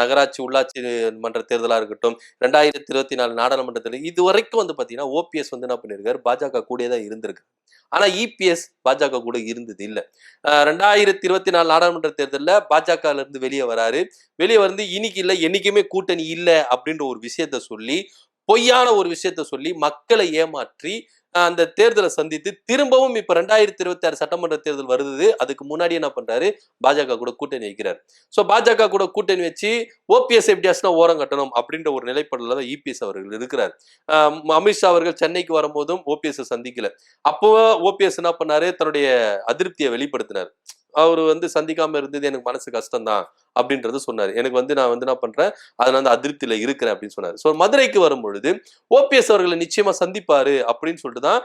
நகராட்சி உள்ளாட்சி மன்ற தேர்தலா இருக்கட்டும் ரெண்டாயிரத்தி இருபத்தி நாலு நாடாளுமன்ற தேர்தல் இது வரைக்கும் வந்து பாத்தீங்கன்னா ஓபிஎஸ் வந்து என்ன பண்ணிருக்காரு? பாஜக கூடயே தான் இருந்திருக்கு. ஆனா இபிஎஸ் பாஜக கூட இருந்தது இல்ல. ரெண்டாயிரத்தி இருபத்தி நாலு நாடாளுமன்ற தேர்தலில் பாஜக இருந்து வெளியே வராரு. வெளியே வந்து இன்னைக்கு இல்ல என்னைக்குமே கூட்டணி இல்லை அப்படின்ற ஒரு விஷயத்த சொல்லி பொய்யான ஒரு விஷயத்த சொல்லி மக்களை ஏமாற்றி அந்த தேர்தலை சந்தித்து திரும்பவும் இப்ப ரெண்டாயிரத்தி இருபத்தி ஆறு சட்டமன்ற தேர்தல் வருது. அதுக்கு முன்னாடி என்ன பண்றாரு? பாஜக கூட கூட்டணி வைக்கிறார். சோ பாஜக கூட கூட்டணி வச்சு ஓபிஎஸ் எப்படியாச்சுன்னா ஓரம் கட்டணும் அப்படின்ற ஒரு நிலைப்பாடுல தான் இபிஎஸ் அவர்கள் இருக்கிறார். அமித்ஷா அவர்கள் சென்னைக்கு வரும்போதும் ஓபிஎஸ் சந்திக்கல. அப்போ ஓபிஎஸ் என்ன பண்ணாரு? தன்னுடைய அதிருப்தியை வெளிப்படுத்தினார். அவர் வந்து சந்திக்காம இருந்தது எனக்கு மனசு கஷ்டம்தான். அப்படின்றது சொன்னார். எனக்கு வந்து நான் வந்து என்ன பண்றேன்? அதுல வந்து அதிருப்தியில இருக்கிறேன் அப்படின்னு சொன்னார். ஸோ மதுரைக்கு வரும் பொழுது ஓபிஎஸ் அவர்களை நிச்சயமா சந்திப்பாரு அப்படின்னு சொல்லிட்டு தான்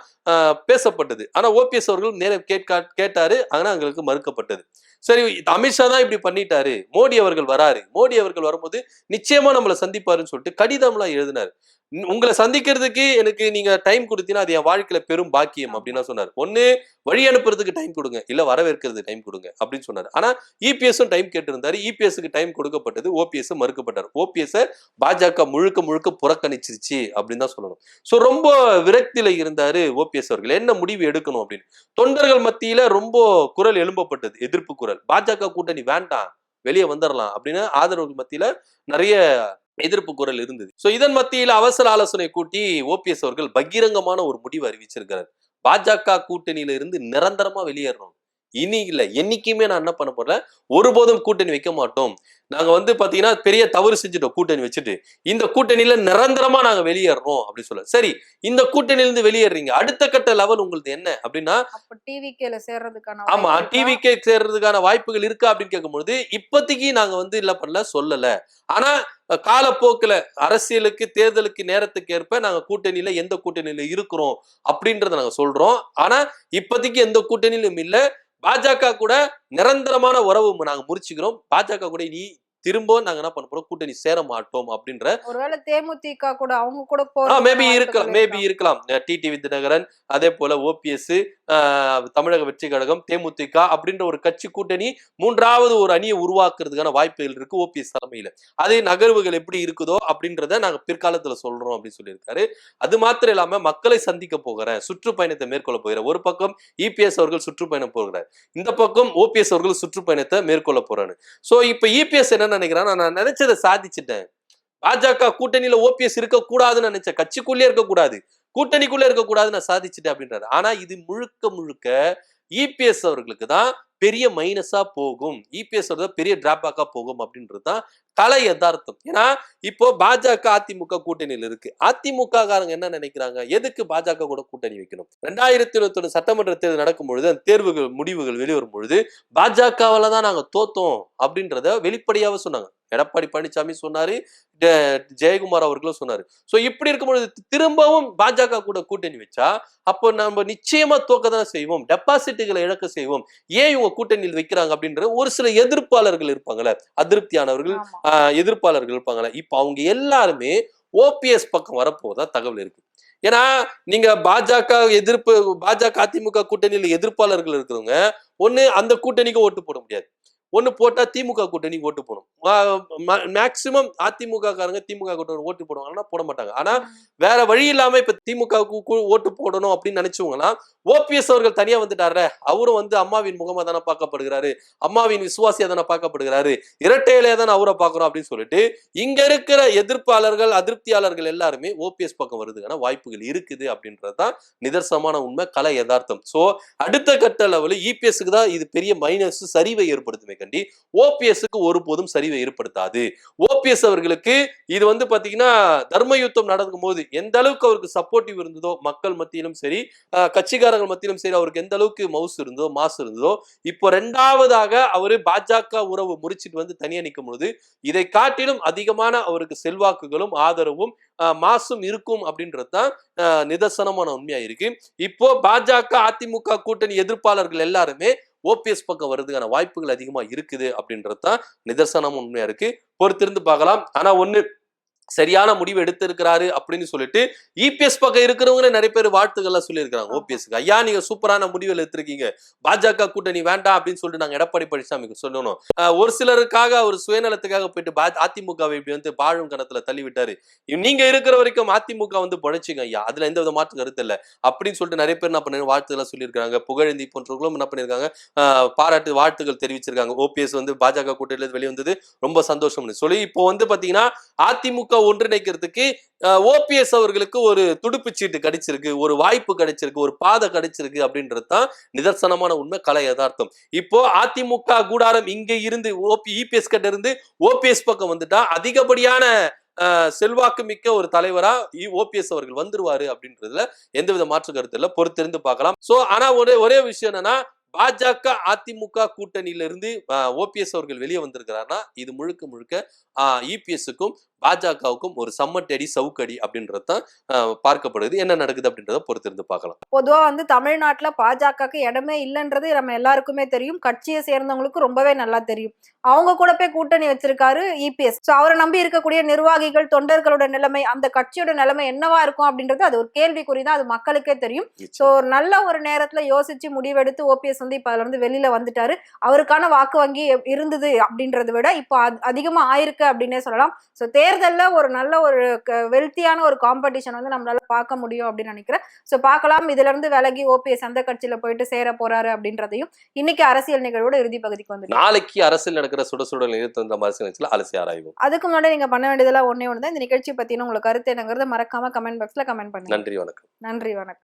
பேசப்பட்டது. ஆனா ஓபிஎஸ் அவர்கள் நேரம் கேட்கா கேட்டாரு. ஆனா அவங்களுக்கு மறுக்கப்பட்டது. சரி அமித்ஷா தான் இப்படி பண்ணிட்டாரு. மோடி அவர்கள் வராரு. மோடி அவர்கள் வரும்போது நிச்சயமா நம்மளை சந்திப்பாருன்னு சொல்லிட்டு கடிதம்லாம் எழுதினார். உங்களை சந்திக்கிறதுக்கு எனக்கு நீங்க டைம் கொடுத்தீங்கன்னா அது என் வாழ்க்கையில பெரும் பாக்கியம் அப்படின்னு சொன்னார். ஒன்னு வழி அனுப்புறதுக்கு டைம் கொடுங்க. இல்ல வரவேற்கிறது டைம் கொடுங்க அப்படின்னு சொன்னார். ஆனா இபிஎஸும் டைம் கேட்டிருந்தாரு. இபிஎஸ்க்கு டைம் கொடுக்கப்பட்டது ஓபிஎஸ் மறுக்கப்பட்டார். ஓபிஎஸ் பாஜக முழுக்க முழுக்க புறக்கணிச்சிருச்சு அப்படின்னு தான் சொல்லணும். சோ ரொம்ப விரக்தியில இருந்தாரு ஓபிஎஸ் அவர்கள். என்ன முடிவு எடுக்கணும் அப்படின்னு? தொண்டர்கள் மத்தியில ரொம்ப குரல் எழும்பப்பட்டது எதிர்ப்பு குரல். பாஜக கூட்டணி வேண்டாம் வெளியே வந்துடலாம் அப்படின்னு ஆதரவு மத்தியில நிறைய எதிர்ப்பு குரல் இருந்தது. சோ இதன் மத்தியில அவசர ஆலோசனை கூட்டி ஓபிஎஸ் அவர்கள் பகிரங்கமான ஒரு முடிவு அறிவிச்சிருக்கிறார். பாஜக கூட்டணியில இருந்து நிரந்தரமா வெளியேறணும். இனி இல்ல என்னைக்குமே நான் என்ன பண்ண போறேன் ஒருபோதும் கூட்டணி வைக்க மாட்டோம். நாங்க வந்து பாத்தீங்கன்னா பெரிய தவறு செஞ்சுட்டோம் கூட்டணி வச்சுட்டு. இந்த கூட்டணியில நிரந்தரமா நாங்க வெளியேறோம் அப்படி சொல்ல சரி இந்த கூட்டணியில இருந்து வெளியேறீங்க. அடுத்த கட்ட லெவல் உங்களுக்கு என்ன? அப்படின்னா அப்ப டிவிகேல சேர்றதுக்கான ஆமா? டிவிக்கே சேர்றதுக்கான வாய்ப்புகள் இருக்கா அப்படின்னு கேட்கும்பொழுது இப்போதைக்கு நாங்க வந்து இல்ல பண்ணல சொல்லல. ஆனா காலப்போக்குல அரசியலுக்கு தேர்தலுக்கு நேரத்துக்கு ஏற்ப நாங்க கூட்டணியில எந்த கூட்டணியில இருக்கிறோம் அப்படின்றத நாங்க சொல்றோம். ஆனா இப்போதைக்கு எந்த கூட்டணியிலும் இல்ல. பாஜக கூட நிரந்தரமான உறவு நாங்க முறிச்சுக்கிறோம். பாஜக கூட நீ திரும்பவும் நாங்க என்ன பண்ண போறோம்? கூட்டணி சேர மாட்டோம் அப்படின்ற ஒருவேளை தேமுதிக கூட அவங்க கூட போற மேபி இருக்கலாம் மேபி இருக்கலாம். டிடி வித்நகரன் அதே போல ஓபிஎஸ் தமிழக வெற்றி கழகம் தேமுதிக அப்படின்ற ஒரு கட்சி கூட்டணி மூன்றாவது ஒரு அணியை உருவாக்குறதுக்கான வாய்ப்புகள் இருக்கு ஓபிஎஸ் தலைமையில. அதே நகர்வுகள் எப்படி இருக்குதோ அப்படின்றத நாங்க பிற்காலத்துல சொல்றோம் அப்படின்னு சொல்லியிருக்காரு. அது மாத்திரம் இல்லாம மக்களை சந்திக்க போகிறேன் சுற்றுப்பயணத்தை மேற்கொள்ள போகிறேன் ஒரு பக்கம் இபிஎஸ் அவர்கள் சுற்றுப்பயணம் போகிறார் இந்த பக்கம் ஓபிஎஸ் அவர்கள் சுற்றுப்பயணத்தை மேற்கொள்ள போறாரு. சோ இப்ப இபிஎஸ் என்ன நினைக்கிறான். நான் நினைச்சதை சாதிச்சிட்டேன். பாஜக கூட்டணியில ஓபிஎஸ் இருக்க கூடாதுன்னு நினைச்சேன். கட்சிக்குள்ளே இருக்கக்கூடாது. கூட்டணிக்குள்ளே கூட்டணிக்குள்ள இருக்க நான் சாதிச்சிட்டேன் அப்படின்றாரு. ஆனா இது முழுக்க முழுக்க இபிஎஸ் அவர்களுக்கு தான் பெரிய மைனஸா போகும். இபிஎஸ் பெரிய டிராபேக்கா போகும் அப்படின்றது தான் கலை யதார்த்தம். ஏன்னா இப்போ பாஜக அதிமுக கூட்டணியில் இருக்கு. அதிமுக காரங்க என்ன நினைக்கிறாங்க? எதுக்கு பாஜக கூட கூட்டணி வைக்கணும்? ரெண்டாயிரத்தி இருபத்தி ஒன்று சட்டமன்ற தேர்தல் நடக்கும் பொழுது அந்த தேர்வுகள் முடிவுகள் வெளிவரும் பொழுது பாஜகவில் தான் நாங்க தோத்தோம் அப்படின்றத வெளிப்படையாவே சொன்னாங்க. எடப்பாடி பழனிசாமி சொன்னாரு ஜெயக்குமார் அவர்களும் சொன்னாரு. சோ இப்படி இருக்கும் பொழுது திரும்பவும் பாஜக கூட கூட்டணி வச்சா அப்போ நம்ம நிச்சயமா தோக்க தான் செய்வோம் டெபாசிட்டுகளை இழக்க செய்வோம். ஏன் இவங்க கூட்டணியில் வைக்கிறாங்க அப்படின்ற ஒரு சில எதிர்ப்பாளர்கள் இருப்பாங்கல்ல அதிருப்தியானவர்கள் எதிர்ப்பாளர்கள் இருப்பாங்கல்ல. இப்போ அவங்க எல்லாருமே ஓபிஎஸ் பக்கம் வரப்போதா தகவல் இருக்கு. ஏன்னா நீங்க பாஜக எதிர்ப்பு பாஜக அதிமுக கூட்டணியில் எதிர்ப்பாளர்கள் இருக்கிறவங்க ஒண்ணு அந்த கூட்டணிக்கு ஓட்டு போட முடியாது. ஒன்று போட்டால் திமுக கூட்டணி ஓட்டு போடும். மேக்சிமம் அதிமுக காரங்க திமுக கூட்டணி ஓட்டு போடுவாங்கன்னா போட மாட்டாங்க. ஆனால் வேற வழி இல்லாமல் இப்போ திமுக ஓட்டு போடணும் அப்படின்னு நினைச்சவங்கலாம் ஓபிஎஸ் அவர்கள் தனியாக வந்துட்டாரு அவரும் வந்து அம்மாவின் முகமாக தானே பார்க்கப்படுகிறாரு. அம்மாவின் விசுவாசியாக தானே பார்க்கப்படுகிறாரு. இரட்டையிலே தானே அவரை பார்க்குறோம் அப்படின்னு சொல்லிட்டு இங்க இருக்கிற எதிர்ப்பாளர்கள் அதிருப்தியாளர்கள் எல்லாருமே ஓபிஎஸ் பக்கம் வருதுக்கான வாய்ப்புகள் இருக்குது அப்படின்றது தான் நிதர்சனமான உண்மை கலை யதார்த்தம். ஸோ அடுத்த கட்ட லெவலு இபிஎஸ்க்கு தான் இது பெரிய மைனஸ் சரிவை ஏற்படுத்துமே கண்டி ஓபிஎஸ்க்கு ஒருபோதும் சரிவை ஏற்படுத்தாது. ஓபிஎஸ் அவர்களுக்கு இது வந்து பாத்தீங்கன்னா தர்ம யுத்தம் நடக்கும் போது எந்த அளவுக்கு அவருக்கு சப்போர்ட்டிவ் இருந்ததோ மக்கள் மத்தியிலும் சரி கட்சிக்காரர்கள் மத்தியிலும் சரி அவருக்கு எந்த அளவுக்கு மவுஸ் இருந்ததோ மாசு இருந்ததோ இப்போ ரெண்டாவதாக அவரு பாஜக உறவு முறிச்சிட்டு வந்து தனியா நிற்கும் பொழுது இதை காட்டிலும் அதிகமான அவருக்கு செல்வாக்குகளும் ஆதரவும் மாசும் இருக்கும் அப்படின்றது தான் ஆஹ் நிதர்சனமான உண்மையா இருக்கு. இப்போ பாஜக அதிமுக கூட்டணி எதிர்ப்பாளர்கள் எல்லாருமே ஓபிஎஸ் பக்கம் வர்றதுக்கான வாய்ப்புகள் அதிகமாக இருக்குது அப்படின்றது தான் நிதர்சனமான உண்மையாக இருக்குது பொறுத்திருந்து பார்க்கலாம். ஆனால் ஒன்று சரியான முடிவு எடுத்திருக்கிறாரு அப்படின்னு சொல்லிட்டு இபிஎஸ் பக்கம் இருக்கிறவங்க நிறைய பேர் வாழ்த்துக்கள்லாம் சொல்லியிருக்காங்க. ஓபிஎஸ்க்கு ஐயா நீங்க சூப்பரான முடிவுகள் எடுத்திருக்கீங்க. பாஜக கூட்டணி வேண்டாம் அப்படின்னு சொல்லிட்டு நாங்க எடப்பாடி பழனிசாமிக்கு சொல்லணும். ஒரு சிலருக்காக அவர் சுயநலத்துக்காக போயிட்டு அதிமுகவை இப்படி வந்து பாழும் கணத்துல தள்ளி விட்டாரு நீங்க இருக்கிற வரைக்கும் அதிமுக வந்து படைச்சிங்க ஐயா. அதுல எந்த வித மாற்று கருத்து இல்ல. அப்படின்னு சொல்லிட்டு நிறைய பேர் என்ன பண்ணி வாழ்த்துக்கள் சொல்லியிருக்காங்க புகழேந்தி போன்றவர்களும் என்ன பண்ணிருக்காங்க ஆஹ் பாராட்டு வாழ்த்துக்கள் தெரிவிச்சிருக்காங்க. ஓபிஎஸ் வந்து பாஜக கூட்டணியில வெளிவந்தது ரொம்ப சந்தோஷம்னு சொல்லி இப்போ வந்து பாத்தீங்கன்னா அதிமுக ஒன்றிணைக்கிறதுக்கு ஓபிஎஸ் அவர்களுக்கு ஒரு துடுப்பு சீட்டு கிடைச்சிருக்கு ஒரு வாய்ப்பு கிடைச்சிருக்கு ஒரு பாதை கிடைச்சிருக்கு அப்படின்றது தான் நிதர்சனமான உண்மை கலை யதார்த்தம். இப்போ அதிமுக கூடாரம் இங்க இருந்து ஓபி இபிஎஸ் கிட்ட இருந்து ஓபிஎஸ் பக்கம் வந்துட்டா அதிகப்படியான செல்வாக்கு மிக்க ஒரு தலைவரா ஓபிஎஸ் அவர்கள் வந்துருவாரு அப்படின்றதுல எந்தவித மாற்று கருத்து இல்ல பொறுத்திருந்து பார்க்கலாம். சோ ஆனா ஒரே ஒரே விஷயம் என்னன்னா பாஜக அதிமுக கூட்டணியில இருந்து ஓபிஎஸ் அவர்கள் வெளியே வந்திருக்கிறாருன்னா இது முழுக்க முழுக்க இபிஎஸ்க்கும் பாஜகவுக்கும் ஒரு சம்மட்டடி சவுக்கடி அப்படின்றது தான் பார்க்கப்படுது. என்ன நடக்குது அப்படின்றத பொறுத்திருந்து பார்க்கலாம். பொதுவா வந்து தமிழ்நாட்டுல பாஜகக்கு இடமே இல்லைன்றது நம்ம எல்லாருக்குமே தெரியும். கட்சியை சேர்ந்தவங்களுக்கு ரொம்பவே நல்லா தெரியும். அவங்க கூட போய் கூட்டணி வச்சிருக்காரு இபிஎஸ் ஸோ அவரை நம்பி இருக்கக்கூடிய நிர்வாகிகள் தொண்டர்களோட நிலைமை அந்த கட்சியோட நிலைமை என்னவா இருக்கும் அப்படின்றது அது ஒரு கேள்விக்குறி தான் அது மக்களுக்கே தெரியும். ஸோ ஒரு நல்ல ஒரு நேரத்துல யோசிச்சு முடிவெடுத்து ஓபிஎஸ் வந்து இப்ப அதுல இருந்து வெளியில வந்துட்டாரு. அவருக்கான வாக்கு வங்கி இருந்தது அப்படின்றத விட இப்போ அது அதிகமா ஆயிருக்கு அப்படின்னே சொல்லலாம். ஸோ தேர்தல்ல ஒரு நல்ல ஒரு வெல்த்தியான ஒரு காம்படிஷன் வந்து நம்மளால பார்க்க முடியும் அப்படின்னு நினைக்கிறேன். ஸோ பார்க்கலாம். இதுல இருந்து விலகி ஓபிஎஸ் எந்த கட்சியில போயிட்டு சேர போறாரு அப்படின்றதையும் இன்னைக்கு அரசியல் நிகழ்வோட இறுதி பகுதிக்கு வந்து நாளைக்கு அரசியல் நடக்கிற சுட சுட நிறுத்த அரசியல் நிகழ்ச்சியில அலசி ஆராய்வோம். அதுக்கு முன்னாடி நீங்க பண்ண வேண்டியதெல்லாம் ஒண்ணே ஒன்று தான். இந்த நிகழ்ச்சி பத்தின உங்களுக்கு கருத்து என்னங்கிறத மறக்காம கமெண்ட் பாக்ஸ்ல கமெண்ட் பண்ணுங்க. நன்றி வணக்கம். நன்றி வணக்கம்.